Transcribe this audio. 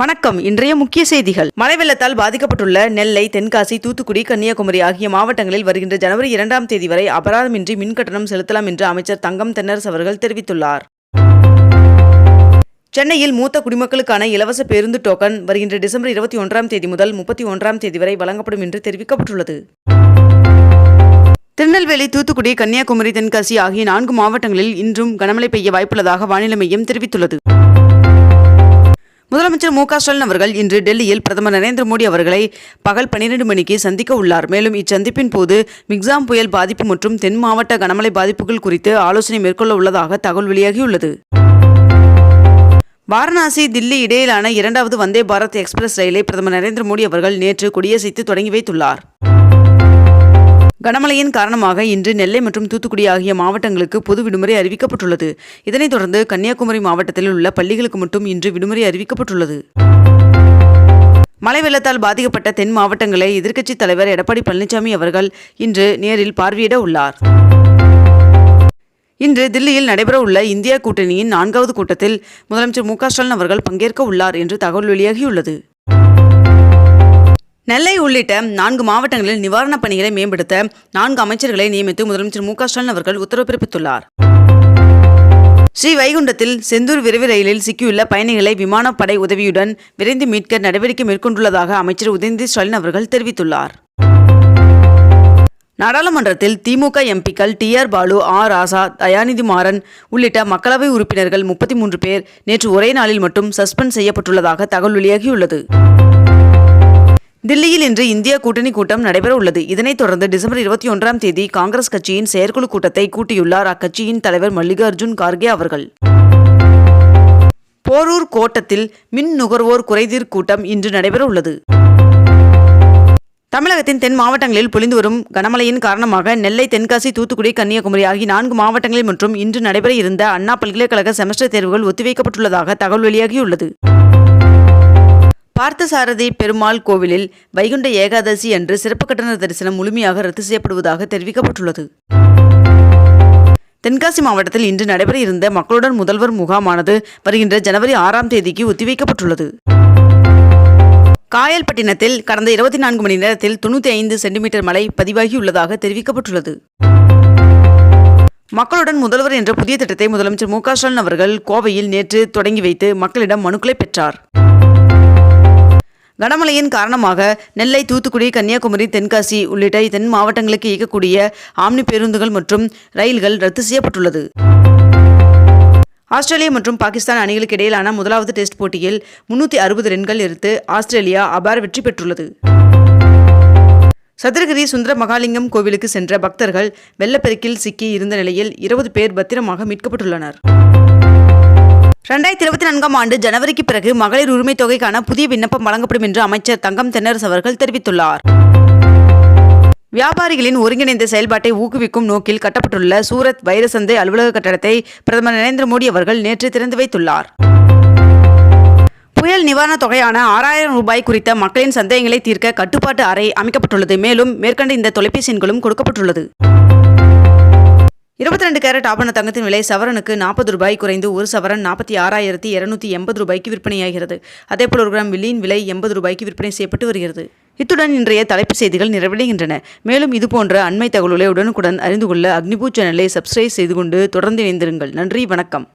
வணக்கம். இன்றைய முக்கிய செய்திகள். மழை வெள்ளத்தால் பாதிக்கப்பட்டுள்ள நெல்லை தென்காசி தூத்துக்குடி கன்னியாகுமரி ஆகிய மாவட்டங்களில் வருகின்ற ஜனவரி இரண்டாம் தேதி வரை அபராதமின்றி மின் கட்டணம் செலுத்தலாம் என்று அமைச்சர் தங்கம் தென்னரசு அவர்கள் தெரிவித்துள்ளார். சென்னையில் மூத்த குடிமக்களுக்கான இலவச பேருந்து டோக்கன் வருகின்ற டிசம்பர் இருபத்தி ஒன்றாம் தேதி முதல் முப்பத்தி ஒன்றாம் தேதி வரை வழங்கப்படும் என்று தெரிவிக்கப்பட்டுள்ளது. திருநெல்வேலி தூத்துக்குடி கன்னியாகுமரி தென்காசி ஆகிய நான்கு மாவட்டங்களில் இன்றும் கனமழை பெய்ய வாய்ப்புள்ளதாக வானிலை மையம் தெரிவித்துள்ளது. முதலமைச்சர் மு க ஸ்டாலின் அவர்கள் இன்று டெல்லியில் பிரதமர் நரேந்திர மோடி அவர்களை பகல் பன்னிரண்டு மணிக்கு சந்திக்க உள்ளார். மேலும் இச்சந்திப்பின் போது மிக்சாம் புயல் பாதிப்பு மற்றும் தென் மாவட்ட கனமழை பாதிப்புகள் குறித்து ஆலோசனை மேற்கொள்ள உள்ளதாக தகவல் வெளியாகியுள்ளது. வாரணாசி தில்லி இடையிலான இரண்டாவது வந்தே பாரத் எக்ஸ்பிரஸ் ரயிலை பிரதமர் நரேந்திர மோடி அவர்கள் நேற்று கொடியசைத்து தொடங்கி வைத்துள்ளார். கனமழையின் காரணமாக இன்று நெல்லை மற்றும் தூத்துக்குடி ஆகிய மாவட்டங்களுக்கு பொது விடுமுறை அறிவிக்கப்பட்டுள்ளது. இதனைத் தொடர்ந்து கன்னியாகுமரி மாவட்டத்தில் உள்ள பள்ளிகளுக்கு மட்டும் இன்று விடுமுறை அறிவிக்கப்பட்டுள்ளது. மழை வெள்ளத்தால் பாதிக்கப்பட்ட தென் மாவட்டங்களை எதிர்க்கட்சித் தலைவர் எடப்பாடி பழனிசாமி அவர்கள் இன்று நேரில் பார்வையிட உள்ளார். இன்று தில்லியில் நடைபெறவுள்ள இந்தியா கூட்டணியின் நான்காவது கூட்டத்தில் முதலமைச்சர் மு க ஸ்டாலின் அவர்கள் பங்கேற்க உள்ளார் என்று தகவல் வெளியாகியுள்ளது. நெல்லை உள்ளிட்ட நான்கு மாவட்டங்களில் நிவாரணப் பணிகளை மேம்படுத்த நான்கு அமைச்சர்களை நியமித்து முதலமைச்சர் மு ஸ்டாலின் அவர்கள் உத்தரவு பிறப்பித்துள்ளார். ஸ்ரீ வைகுண்டத்தில் செந்தூர் விரைவு ரயிலில் சிக்கியுள்ள பயணிகளை விமானப்படை உதவியுடன் விரைந்து மீட்க நடவடிக்கை மேற்கொண்டுள்ளதாக அமைச்சர் உதயநிதி ஸ்டாலின் அவர்கள் தெரிவித்துள்ளார். நாடாளுமன்றத்தில் திமுக எம்பிக்கள் T R Baalu R Raja Dayanidhi Maran உள்ளிட்ட மக்களவை உறுப்பினர்கள் முப்பத்தி மூன்று பேர் நேற்று ஒரே நாளில் மட்டும் சஸ்பெண்ட் செய்யப்பட்டுள்ளதாக தகவல் வெளியாகியுள்ளது. தில்லியில் இன்று இந்தியா கூட்டணி கூட்டம் நடைபெற உள்ளது இதனைத் தொடர்ந்து டிசம்பர் இருபத்தி ஒன்றாம் தேதி காங்கிரஸ் கட்சியின் செயற்குழு கூட்டத்தை கூட்டியுள்ளார் அக்கட்சியின் தலைவர் மல்லிகார்ஜுன் கார்கே அவர்கள். போரூர் கோட்டத்தில் மின் நுகர்வோர் குறைதீர் கூட்டம் இன்று நடைபெற உள்ளது தமிழகத்தின் தென் மாவட்டங்களில் பொழிந்து வரும் கனமழையின் காரணமாக நெல்லை தென்காசி தூத்துக்குடி கன்னியாகுமரி ஆகிய நான்கு மாவட்டங்களில் மற்றும் இன்று நடைபெற இருந்த அண்ணா பல்கலைக்கழக செமஸ்டர் தேர்வுகள் ஒத்திவைக்கப்பட்டுள்ளதாக தகவல் வெளியாகியுள்ளது. பார்த்தசாரதி பெருமாள் கோவிலில் வைகுண்ட ஏகாதசி அன்று சிறப்பு கட்டண தரிசனம் முழுமையாக ரத்து செய்யப்படுவதாக தெரிவிக்கப்பட்டுள்ளது. தென்காசி மாவட்டத்தில் இன்று நடைபெற இருந்த மக்களுடன் முதல்வர் முகாமானது வருகின்ற ஜனவரி ஆறாம் தேதிக்கு ஒத்திவைக்கப்பட்டுள்ளது. காயல்பட்டினத்தில் கடந்த இருபத்தி நான்கு மணி நேரத்தில் தொண்ணூற்றி ஐந்து சென்டிமீட்டர் மழை பதிவாகியுள்ளதாக தெரிவிக்கப்பட்டுள்ளது. மக்களுடன் முதல்வர் என்ற புதிய திட்டத்தை முதலமைச்சர் மு க ஸ்டாலின் அவர்கள் கோவையில் நேற்று தொடங்கி வைத்து மக்களிடம் மனுக்களை பெற்றார். கனமழையின் காரணமாக நெல்லை தூத்துக்குடி கன்னியாகுமரி தென்காசி உள்ளிட்ட தென் மாவட்டங்களுக்கு இயக்கக்கூடிய ஆம்னி பேருந்துகள் மற்றும் ரயில்கள் ரத்து செய்யப்பட்டுள்ளது. ஆஸ்திரேலியா மற்றும் பாகிஸ்தான் அணிகளுக்கு இடையிலான முதலாவது டெஸ்ட் போட்டியில் முன்னூற்றி அறுபது ரன்கள் எடுத்து ஆஸ்திரேலியா அபார வெற்றி பெற்றுள்ளது. சதுரகிரி சுந்தர மகாலிங்கம் கோவிலுக்கு சென்ற பக்தர்கள் வெள்ளப்பெருக்கில் சிக்கி இருந்த நிலையில் இருபது பேர் பத்திரமாக மீட்கப்பட்டுள்ளனர். ரெண்டாயிரத்தி இருபத்தி நான்காம் ஆண்டு ஜனவரிக்கு பிறகு மகளிர் உரிமை தொகைக்கான புதிய விண்ணப்பம் வழங்கப்படும் என்று அமைச்சர் தங்கம் தென்னரசு அவர்கள் தெரிவித்துள்ளார். வியாபாரிகளின் ஒருங்கிணைந்த செயல்பாட்டை ஊக்குவிக்கும் நோக்கில் கட்டப்பட்டுள்ள சூரத் வைரசந்தை அலுவலக கட்டடத்தை பிரதமர் நரேந்திர மோடி அவர்கள் நேற்று திறந்து வைத்துள்ளார். புயல் நிவாரணத் தொகையான ஆறாயிரம் ரூபாய் குறித்த மக்களின் சந்தேகங்களை தீர்க்க கட்டுப்பாட்டு அறை அமைக்கப்பட்டுள்ளது. மேலும் மேற்கண்ட இந்த தொலைபேசி எண்களும் கொடுக்கப்பட்டுள்ளது. இருபத்தி ரெண்டு கேரட் ஆபண தங்கத்தின் விலை சவரனுக்கு நாற்பது ரூபாய் குறைந்து ஒரு சவரன் நாற்பத்தி ஆறாயிரத்தி இருநூத்தி எண்பது ரூபாய்க்கு விற்பனையாகிறது. அதேபோல் ஒரு கிராம் வெள்ளியின் விலை எண்பது ரூபாய்க்கு விற்பனை செய்யப்பட்டு வருகிறது. இத்துடன் இன்றைய தலைப்புச் செய்திகள் நிறைவடைகின்றன. மேலும் இதுபோன்ற அண்மை தகவல்களை உடனுக்குடன் அறிந்து கொள்ள அக்னிபூ சேனலை சப்ஸ்கிரைப் செய்து கொண்டு தொடர்ந்து இணைந்திருங்கள். நன்றி வணக்கம்.